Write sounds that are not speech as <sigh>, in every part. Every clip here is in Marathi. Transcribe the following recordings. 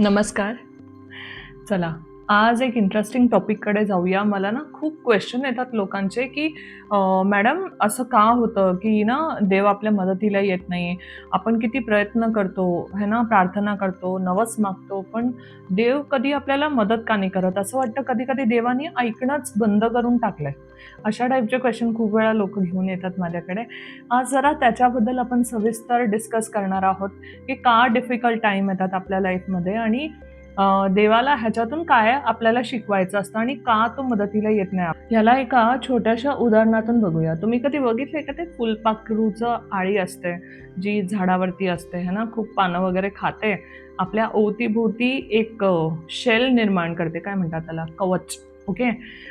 नमस्कार. चला. आज एक इंटरेस्टिंग टॉपिककडे जाऊया. मला ना खूप क्वेश्चन येतात लोकांचे की मॅडम असं का होतं की ना देव आपल्या मदतीला येत नाही आपण किती प्रयत्न करतो है ना प्रार्थना करतो नवस मागतो पण देव कधी आपल्याला मदत का नाही करत? असं वाटतं कधी कधी देवाने ऐकणंच बंद करून टाकलंय. अशा टाईपचे क्वेश्चन खूप वेळा लोक घेऊन येतात माझ्याकडे. आज जरा त्याच्याबद्दल आपण सविस्तर डिस्कस करणार आहोत की का डिफिकल्ट टाईम येतात आपल्या लाईफमध्ये आणि देवाला ह्याच्यातून काय आपल्याला शिकवायचं असतं आणि का तो मदतीला येत नाही? याला एका छोट्याशा उदाहरणातून बघूया. तुम्ही कधी बघितले का ते फुलपाखरूचं आळी असते जी झाडावरती असते है ना? खूप पानं वगैरे खाते. आपल्या अवतीभोवती एक शेल निर्माण करते. काय म्हणतात त्याला? कवच. ओके?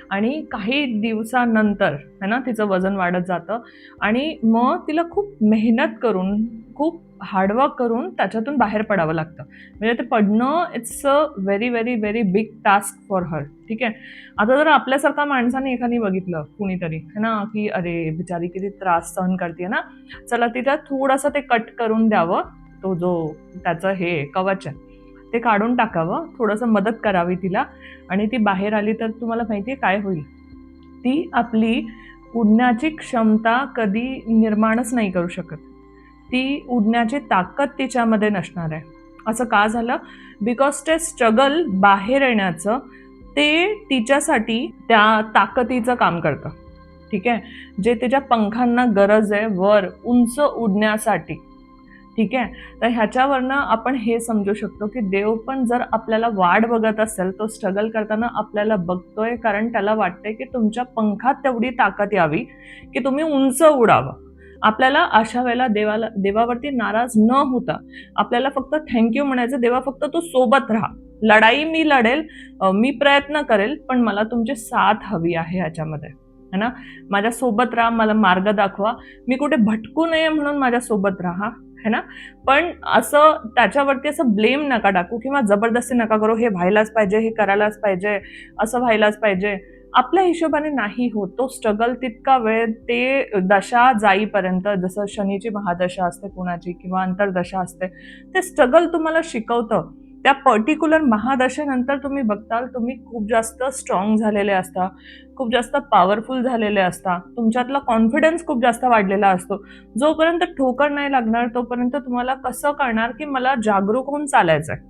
आणि काही दिवसानंतर है ना तिचं वजन वाढत जातं. आणि मग तिला खूप मेहनत करून खूप हार्डवर्क करून त्याच्यातून बाहेर पडावं लागतं. म्हणजे ते पडणं it's a very very very big task for her ठीक आहे? आता जर आपल्यासारखा माणसाने एखादी बघितलं कुणीतरी है ना की अरे बिचारी किती त्रास सहन करते ना चला तिला थोडंसं ते कट करून द्यावं. तो जो त्याचं हे कवच आहे. ते काढून टाकावं. थोडंसं मदत करावी तिला. आणि ती बाहेर आली तर तुम्हाला माहिती आहे काय होईल? ती आपली उडण्याची क्षमता कधी निर्माणच नाही करू शकत. ती उडण्याची ताकद तिच्यामध्ये नसणार आहे. असं का झालं? बिकॉज ते स्ट्रगल बाहेर येण्याचं ते तिच्यासाठी त्या ताकदीचं काम करतं. ठीक आहे? जे तिच्या पंखांना गरज आहे वर उंच उडण्यासाठी. ठीक आहे? तर ह्याच्यावरनं आपण हे समजू शकतो की देव पण जर आपल्याला वाढ बघत असेल तो स्ट्रगल करताना आपल्याला बघतोय कारण त्याला वाटतंय की तुमच्या पंखात तेवढी ताकद यावी की तुम्ही उंच उडावं. आपल्याला अशा वेळेला देवाला देवावरती नाराज न होता आपल्याला फक्त थँक्यू म्हणायचं देवा फक्त तू सोबत राहा. लढाई मी लढेल मी प्रयत्न करेल पण मला तुमची साथ हवी आहे ह्याच्यामध्ये. है ना? माझ्यासोबत राहा मला मार्ग दाखवा. मी कुठे भटकू नये म्हणून माझ्यासोबत राहा. है ना? पण असं त्याच्यावरती असं ब्लेम नका टाकू किंवा जबरदस्ती नका करू हे व्हायलाच पाहिजे हे करायलाच पाहिजे असं व्हायलाच पाहिजे. आपल्या हिशोबाने नाही होत. तो स्ट्रगल तितका वेळ ते दशा जाईपर्यंत जसं शनीची महादशा असते कुणाची किंवा अंतर्दशा असते ते स्ट्रगल तुम्हाला शिकवतं. त्या पर्टिक्युलर महादशेनंतर तुम्ही बघताल तुम्ही खूप जास्त स्ट्रॉंग झालेले असता खूप जास्त पॉवरफुल झालेले असता. तुमच्यातला कॉन्फिडन्स खूप जास्त वाढलेला असतो. जोपर्यंत ठोकर नाही लागणार तोपर्यंत तुम्हाला कसं करणार की मला जागरूक होऊन चालायचं आहे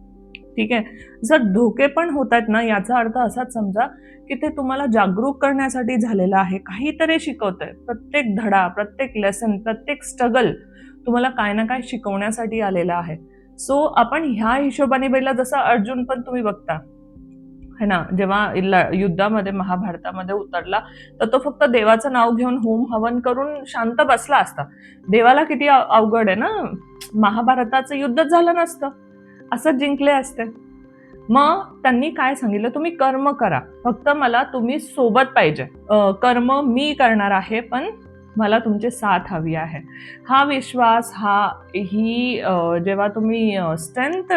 ठीक आहे? जर धोके पण होत आहेत ना याचा अर्थ असाच समजा की ते तुम्हाला जागरूक करण्यासाठी झालेलं आहे. काहीतरी शिकवत आहे प्रत्येक धडा प्रत्येक लेसन प्रत्येक स्ट्रगल तुम्हाला काय ना काय शिकवण्यासाठी आलेला आहे. सो आपण ह्या हिशोबाने पहिला जसं अर्जुन पण तुम्ही बघता. है ना? जेव्हा युद्धामध्ये महाभारतामध्ये उतरला तर तो फक्त देवाचं नाव घेऊन होम हवन करून शांत बसला असता. देवाला किती अवघड आहे ना? महाभारताचं युद्ध झालं नसतं. असं जिंकले असते. मग त्यांनी काय सांगितलं? तुम्ही कर्म करा. फक्त मला तुम्ही सोबत पाहिजे. कर्म मी करणार आहे पण मला तुमची साथ हवी आहे. हा विश्वास हा ही जेव्हा तुम्ही स्ट्रेंथ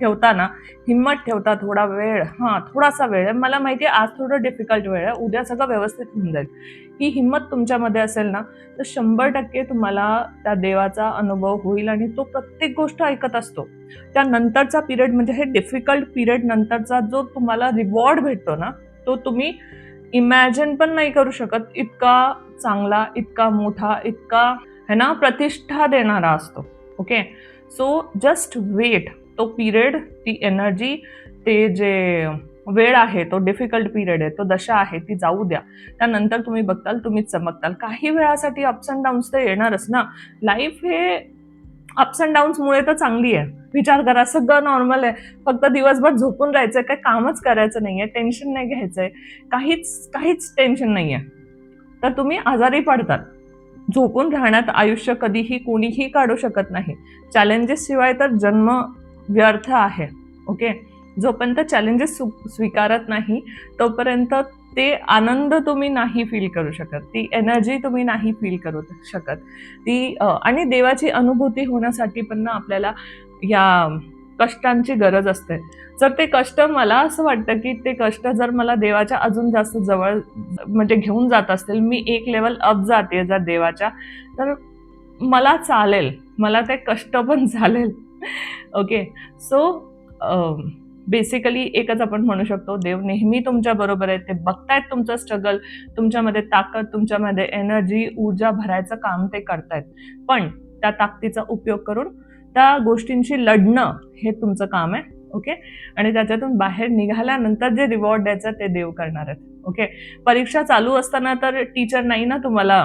ठेवता ना हिंमत ठेवता थोडा वेळ हां थोडासा वेळ आहे मला माहिती आहे आज थोडं डिफिकल्ट वेळ आहे उद्या सगळं व्यवस्थित होऊन जाईल. ही हिंमत तुमच्यामध्ये असेल ना तर शंभर टक्के तुम्हाला त्या देवाचा अनुभव होईल आणि तो प्रत्येक गोष्ट ऐकत असतो. त्यानंतरचा पिरियड म्हणजे हे डिफिकल्ट पिरियड नंतरचा जो तुम्हाला रिवॉर्ड भेटतो ना तो तुम्ही इमॅजिन पण नाही करू शकत. इतका चांगला इतका मोठा इतका है ना प्रतिष्ठा देणारा असतो. ओके सो जस्ट वेट तो पिरियड ती एनर्जी ते जे वेळ आहे तो डिफिकल्ट पिरियड आहे तो दशा आहे ती जाऊ द्या. त्यानंतर तुम्ही बघताल तुम्ही चमकताल. काही वेळासाठी अप्स अँड डाऊन्स तर येणारच ना. लाईफ हे अप्स अँड डाऊन्समुळे तर चांगली आहे. विचार करा सगळं नॉर्मल आहे. फक्त दिवसभर झोपून राहायचं आहे काय कामच करायचं नाही आहे टेन्शन नाही घ्यायचं आहे काहीच काहीच टेन्शन नाही आहे तर तुम्ही आजारी पडतात. झोपून राहण्यात आयुष्य कधीही कोणीही काढू शकत नाही. चॅलेंजेस शिवाय तर जन्म व्यर्थ आहे. ओके जोपर्यंत चॅलेंजेस स्वीकारत नाही तोपर्यंत ते आनंद तुम्ही नाही फील करू शकत. ती एनर्जी तुम्ही नाही फील करू शकत. ती आणि देवाची अनुभूती होण्यासाठी पण ना आपल्याला या कष्टांची गरज असते. जर ते कष्ट मला असं वाटतं की ते कष्ट जर मला देवाच्या अजून जास्त जवळ म्हणजे घेऊन जात असतील मी एक लेवल अप जाते जर देवाच्या तर मला चालेल. मला ते कष्ट पण <laughs> चालेल. ओके सो बेसिकली एकच आपण म्हणू शकतो देव नेहमी तुमच्या बरोबर आहेत ते बघतायत तुमचं स्ट्रगल तुमच्यामध्ये ताकद तुमच्यामध्ये एनर्जी ऊर्जा भरायचं काम ते करतायत. पण त्या ताकदीचा उपयोग करून त्या गोष्टींशी लढणं हे तुमचं काम आहे ओके आणि त्याच्यातून बाहेर निघाल्यानंतर जे रिवॉर्ड द्यायचं ते देव करणार आहेत ओके परीक्षा चालू असताना तर टीचर नाही ना तुम्हाला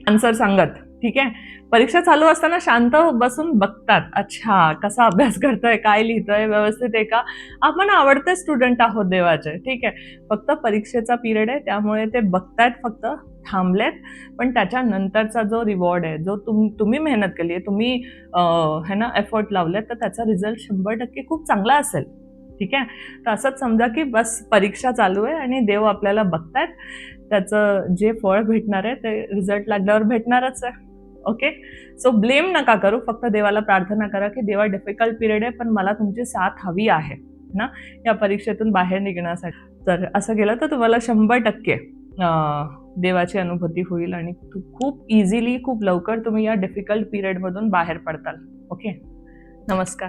आन्सर सांगत. ठीक आहे? परीक्षा चालू असताना शांत बसून बघतात. अच्छा कसा अभ्यास करतोय काय लिहितोय व्यवस्थित आहे का? आपण आवडते स्टुडंट आहोत देवाचे. ठीक आहे? फक्त परीक्षेचा पिरियड आहे त्यामुळे ते बघतायत फक्त थांबलेत. पण त्याच्यानंतरचा जो रिवॉर्ड आहे जो तुम तुम्ही मेहनत केली आहे तुम्ही है ना एफर्ट लावलेत तर त्याचा रिझल्ट शंभर टक्के खूप चांगला असेल. ठीक आहे? तर असंच समजा की बस परीक्षा चालू आहे आणि देव आपल्याला बघतायत. त्याचं जे फळ भेटणार आहे ते रिझल्ट लागल्यावर भेटणारच आहे. ओके सो ब्लेम नका करू. फक्त देवाला प्रार्थना करा की देवा डिफिकल्ट पिरियड आहे पण मला तुमची साथ हवी आहे. ना? या परीक्षेतून बाहेर निघण्यासाठी. तर असं केलं तर तुम्हाला शंभर टक्के देवाची अनुभूती होईल आणि खूप इझिली खूप लवकर तुम्ही या डिफिकल्ट पिरियडमधून बाहेर पडताल. ओके नमस्कार.